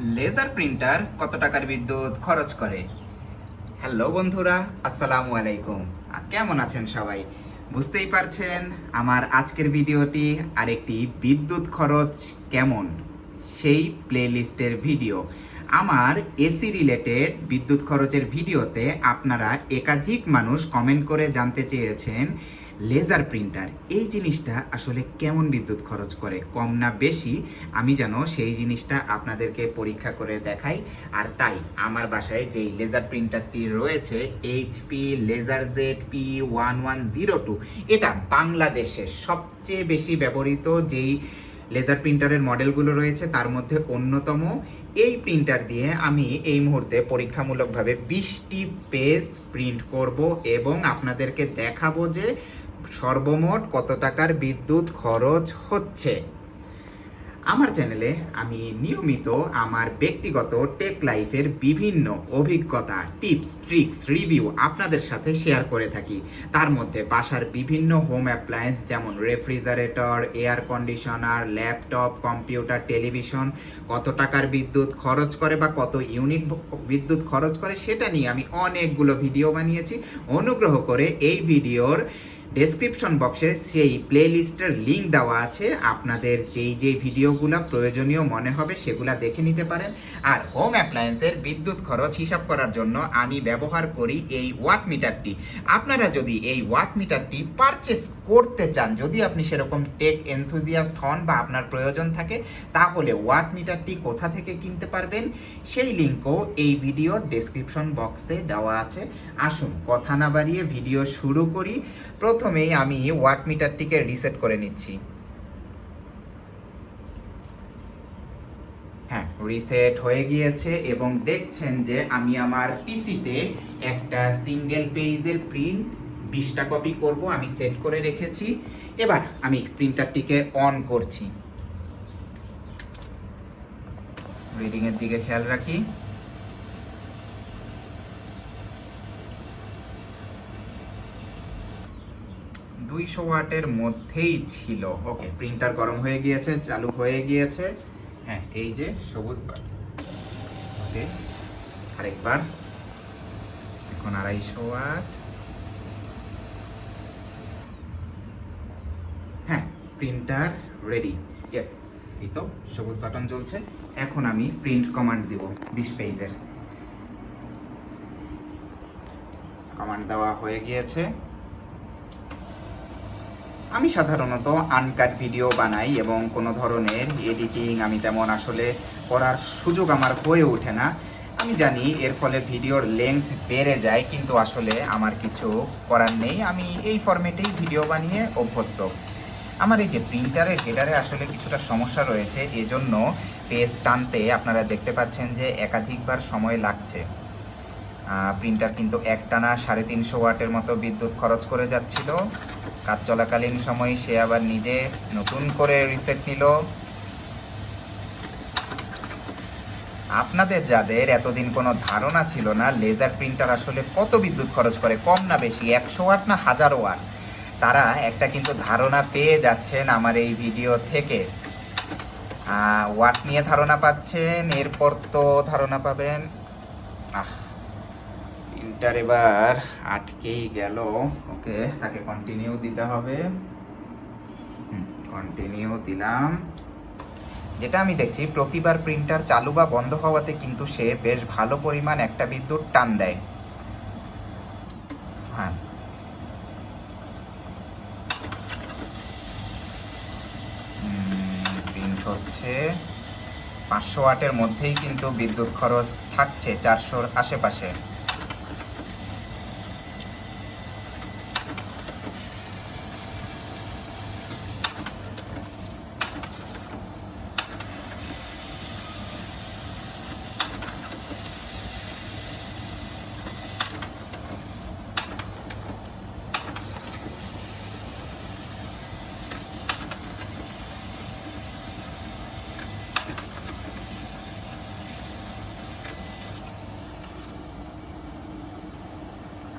Laser printer কত টাকার বিদ্যুৎ খরচ করে? হ্যালো বন্ধুরা, আসসালামু আলাইকুম। আর কেমন আছেন সবাই? বুঝতেই পারছেন আমার আজকের ভিডিওটি আরেকটি বিদ্যুৎ খরচ কেমন? সেই প্লেলিস্টের ভিডিও। আমার এসি রিলেটেড বিদ্যুৎ খরচের ভিডিওতে আপনারা একাধিক মানুষ কমেন্ট করে জানতে চেয়েছেন লেজার প্রিন্টার, এই জিনিসটা আসলে কেমন বিদ্যুৎ খরচ করে? কম না বেশি? আমি যেন সেই জিনিসটা আপনাদেরকে পরীক্ষা করে দেখাই। আর তাই, আমার বাসায় যেই লেজার প্রিন্টারটি রয়েছে HP laser Z P one one zero two এটা বাংলাদেশের সবচেয়ে বেশি ব্যবহৃত যেই লেজার প্রিন্টারের মডেলগুলো রয়েছে, তার মধ্যে অন্যতম। এই প্রিন্টার দিয়ে আমি এই মুহূর্তে পরীক্ষামূলকভাবে বিশটি পেজ প্রিন্ট করব এবং আপনাদেরকে দেখাবো যে সর্বমোট কত টাকার বিদ্যুৎ খরচ হচ্ছে? আমার চ্যানেলে আমি নিয়মিত আমার ব্যক্তিগত টেক লাইফের বিভিন্ন অভিজ্ঞতা, টিপস, ট্রিক্স, রিভিউ আপনাদের সাথে শেয়ার করে থাকি। তার মধ্যে বাসার বিভিন্ন হোম অ্যাপ্লায়েন্স যেমন refrigerator, air conditioner, laptop, computer, television, কত টাকার বিদ্যুৎ খরচ করে বা কত ইউনিট বিদ্যুৎ খরচ করে সেটা নিয়ে আমি অনেকগুলো ভিডিও বানিয়েছি। অনুগ্রহ করে এই ভিডিওর ডেসক্রিপশন বক্সে সেই প্লেলিস্টের লিঙ্ক দেওয়া আছে। আপনাদের যেই যেই ভিডিওগুলো প্রয়োজনীয় মনে হবে সেগুলা দেখে নিতে পারেন। আর হোম অ্যাপ্লায়েন্সের বিদ্যুৎ খরচ হিসাব করার জন্য আমি ব্যবহার করি এই ওয়াট মিটারটি আপনারা যদি এই ওয়াট মিটারটি পারচেস করতে চান, যদি আপনি সেরকম টেক এনথুজিয়াস্ট হন বা আপনার প্রয়োজন থাকে, তাহলে ওয়াট মিটারটি কোথা থেকে কিনতে পারবেন? সেই লিঙ্কও এই ভিডিওর ডেসক্রিপশন বক্সে দেওয়া আছে। আসুন, কথা না বাড়িয়ে ভিডিও শুরু করি। প্রথমেই আমি ওয়াট মিটারটিকে রিসেট করে নিচ্ছি। হ্যাঁ রিসেট হয়ে গিয়েছে এবং দেখছেন যে আমি আমার পিসিতে একটা সিঙ্গেল পেজের প্রিন্ট বিশটা কপি করব, আমি সেট করে রেখেছি। এবার আমি প্রিন্টারটিকে অন করছি। রিডিংয়ের দিকে খেয়াল রাখি। দুইশো ওয়াটের মধ্যেই ছিল। ওকে প্রিন্টার গরম হয়ে গিয়েছে, চালু হয়ে গিয়েছে। হ্যাঁ এই যে সবুজ বার ওকে আরেকবার। এখন আড়াইশো ওয়াট। হ্যাঁ প্রিন্টার রেডি ইয়েস এই তো, সবুজ বাটন চলছে এখন আমি প্রিন্ট কমান্ড দিব বিশ পেজের কমান্ড দেওয়া হয়ে গিয়েছে। আমি সাধারণত আনকাট ভিডিও বানাই এবং কোনো ধরনের এডিটিং আমি তেমন আসলে করার সুযোগ আমার হয়ে ওঠে না। আমি জানি এর ফলে ভিডিওর লেন্থ বেড়ে যায়, কিন্তু আসলে আমার কিছু করার নেই। আমি এই ফরম্যাটেই ভিডিও বানিয়ে অভ্যস্ত। আমার এই যে প্রিন্টারের হেডারে আসলে কিছুটা সমস্যা রয়েছে, এজন্য পেজ টানতে আপনারা দেখতে পাচ্ছেন যে একাধিকবার সময় লাগছে। প্রিন্টার কিন্তু একটানা সাড়ে তিনশো ওয়াটের মতো বিদ্যুৎ খরচ করে যাচ্ছিল। কাজ চলাকালীন সময় সে আবার নিজে নতুন করে রিসেট নিল। আপনাদের যাদের এতদিন কোনো ধারণা ছিল না লেজার প্রিন্টার আসলে কত বিদ্যুৎ খরচ করে, কম না বেশি, একশো ওয়াট না হাজার ওয়াট? তারা একটা কিন্তু ধারণা পেয়ে যাচ্ছেন আমার এই ভিডিও থেকে। ওয়াট নিয়ে ধারণা পাচ্ছেন, এরপর তো ধারণা পাবেন। আহ প্রিন্টার এবার আটকেই গেল। ওকে, তাকে কন্টিনিউ দিতে হবে। কন্টিনিউ দিলাম। যেটা আমি দেখছি, প্রতিবার প্রিন্টার চালু বা বন্ধ হওয়াতে কিন্তু সে বেশ ভালো পরিমাণ একটা বিদ্যুৎ টান দেয়। হ্যাঁ। প্রিন্ট হচ্ছে। পাঁচশো ওয়াটের মধ্যেই কিন্তু বিদ্যুৎ খরচ থাকছে চারশোর আশেপাশে।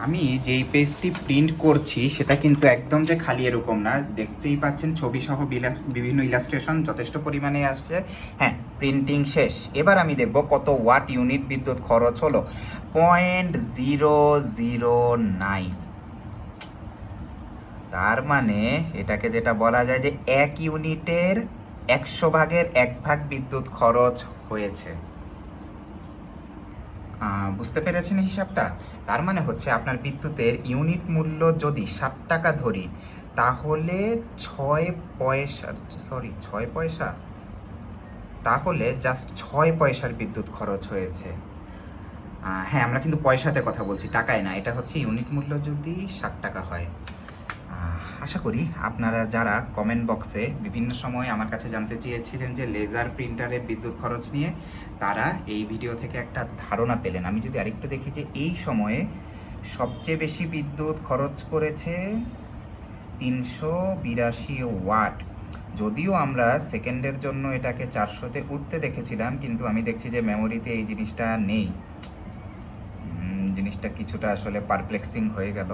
আমি যেই পেজটি প্রিন্ট করছি, সেটা কিন্তু একদম যে খালি এরকম না। দেখতেই পাচ্ছেন ছবি সহ বিভিন্ন ইলাস্ট্রেশন যথেষ্ট পরিমাণে আসছে। হ্যাঁ প্রিন্টিং শেষ। এবার আমি দেখব কত ওয়াট ইউনিট বিদ্যুৎ খরচ হলো। পয়েন্ট জিরো জিরো নাইন তার মানে এটাকে যেটা বলা যায় যে এক ইউনিটের একশো ভাগের এক ভাগ বিদ্যুৎ খরচ হয়েছে। বুঝতে পেরেছেন হিসাবটা? তার মানে হচ্ছে আপনার বিদ্যুতের ইউনিট মূল্য যদি ষাট টাকা ধরি, তাহলে ছয় পয়সা, সরি, ছয় পয়সা? তাহলে জাস্ট ছয় পয়সার বিদ্যুৎ খরচ হয়েছে। হ্যাঁ আমরা কিন্তু পয়সাতে কথা বলছি, টাকায় না। এটা হচ্ছে ইউনিট মূল্য যদি ষাট টাকা হয়। আশা করি আপনারা যারা কমেন্ট বক্সে বিভিন্ন সময় আমার কাছে জানতে চেয়েছিলেন যে লেজার প্রিন্টারের বিদ্যুৎ খরচ নিয়ে, তারা এই ভিডিও থেকে একটা ধারণা পেলেন। আমি যদি আরেকটু দেখি যে এই সময়ে সবচেয়ে বেশি বিদ্যুৎ খরচ করেছে তিনশো বিরাশি ওয়াট। যদিও আমরা সেকেন্ডের জন্য এটাকে চারশোতে উঠতে দেখেছিলাম, কিন্তু আমি দেখছি যে মেমোরিতে এই জিনিসটা নেই। জিনিসটা কিছুটা আসলে পারপ্লেক্সিং হয়ে গেল।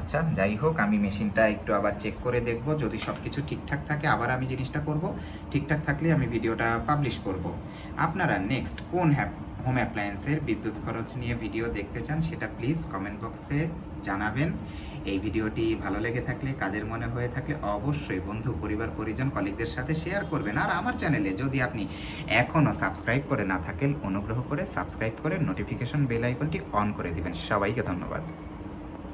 আচ্ছা যাই হোক, আমি মেশিনটা একটু আবার চেক করে দেখব। যদি সব কিছু ঠিকঠাক থাকে, আবার আমি জিনিসটা করব। ঠিকঠাক থাকলে আমি ভিডিওটা পাবলিশ করব। আপনারা নেক্সট কোন হ্যাপ হোম অ্যাপ্লায়েন্সের বিদ্যুৎ খরচ নিয়ে ভিডিও দেখতে চান, সেটা প্লিজ কমেন্ট বক্সে জানাবেন। এই ভিডিওটি ভালো লেগে থাকলে, কাজের মনে হয়ে থাকলে অবশ্যই বন্ধু, পরিবার, পরিজন কলিগদের সাথে শেয়ার করবেন। আর আমার চ্যানেলে যদি আপনি এখনও সাবস্ক্রাইব করে না থাকেন, অনুগ্রহ করে সাবস্ক্রাইব করে নোটিফিকেশন বেল আইকনটি অন করে দিবেন। সবাইকে ধন্যবাদ।